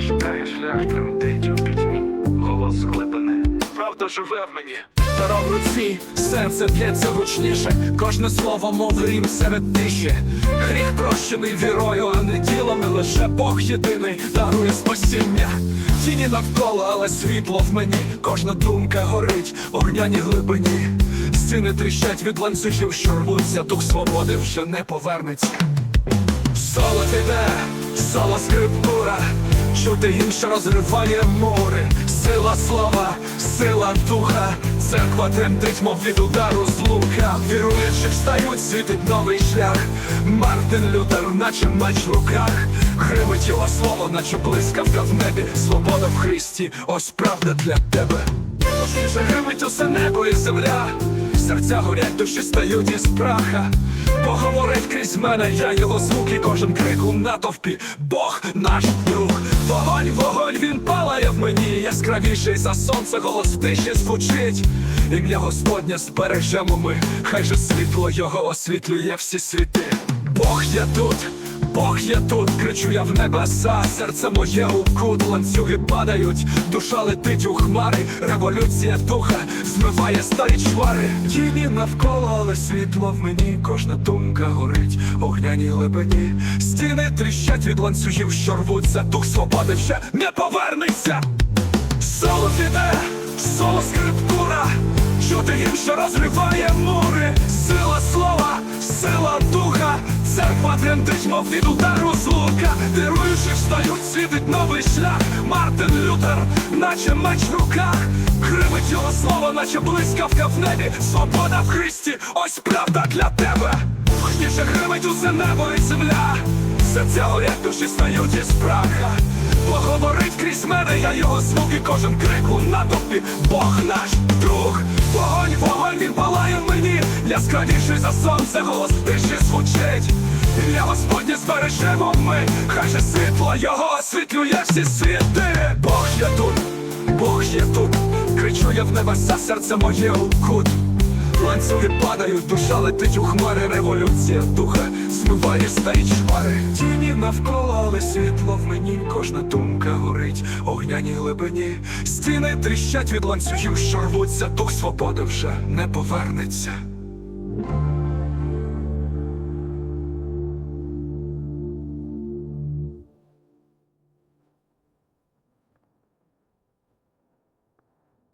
шукає шлях, тремтить у пітьмі, голос склепаний, правда живе в мені. Перо в руці, серце б'ється гучніше, кожне слово, мов рім серед тиші. Гріх прощений вірою, а не ділами, лише Бог єдиний дарує спасіння. Тіні навколо, але світло в мені, кожна думка горить, в огняні глибині. Стіни тріщать від ланцюжів, що рвуться, дух свободи вже не повернеться. Соло піде, соло скрипура, чути інше розриває мури, сила слова, сила духа, церква тремтить, мов від удару з лука. Віруючи встають, світить новий шлях. Мартин Лютер, наче меч в руках, гримить його слово, наче блискавка в небі. Свобода в Христі, ось правда для тебе. Вже гримить усе небо і земля, серця горять, душі стають із праха. Поговорить крізь мене, я його звуки, кожен крик у натовпі, Бог наш друг. Яскравіший за сонце, голос тиші звучить. Ім'я Господнє збережемо ми, хай же світло його освітлює всі світи. Бог я тут. Бог є тут, кричу я в небеса, серце моє у кут, ланцюги падають, душа летить у хмари, революція духа змиває старі чвари. Тіні навколо, але світло в мені, кожна думка горить, огняній глибині. Стіни тріщать від ланцюгів, що рвуться, дух свободи вже не повернеться. Соло піде, соло скриптура, чути що розриває мури, сила слова, сила духа, церква тремтить, мов від удару з лука, віруючи встають, світить новий шлях, Мартин Лютер, наче меч в руках, кривить його слово, наче блискавка в небі, свобода в Христі, ось правда для тебе. Гучніше гримить усе небо і земля, серця горять, душі стають із праха. Крізь мене, я його звуки, кожен крик у натовпі, Бог наш друг, вогонь, вогонь, він палає в мені, яскравіший за сонце, голос тиші звучить. Ім'я Господнє збережемо ми, хай же світло його освітлює всі світи. Бог є тут, Бог є тут, кричу я в небеса, серце моє у кут. Ланцюги падають, душа летить у хмари, революція духа змиває старі чвари. Тіні навколо, але світло в мені, кожна думка горить, огняні глибині. Стіни тріщать від ланцюгів, що рвуться, дух свободи вже не повернеться.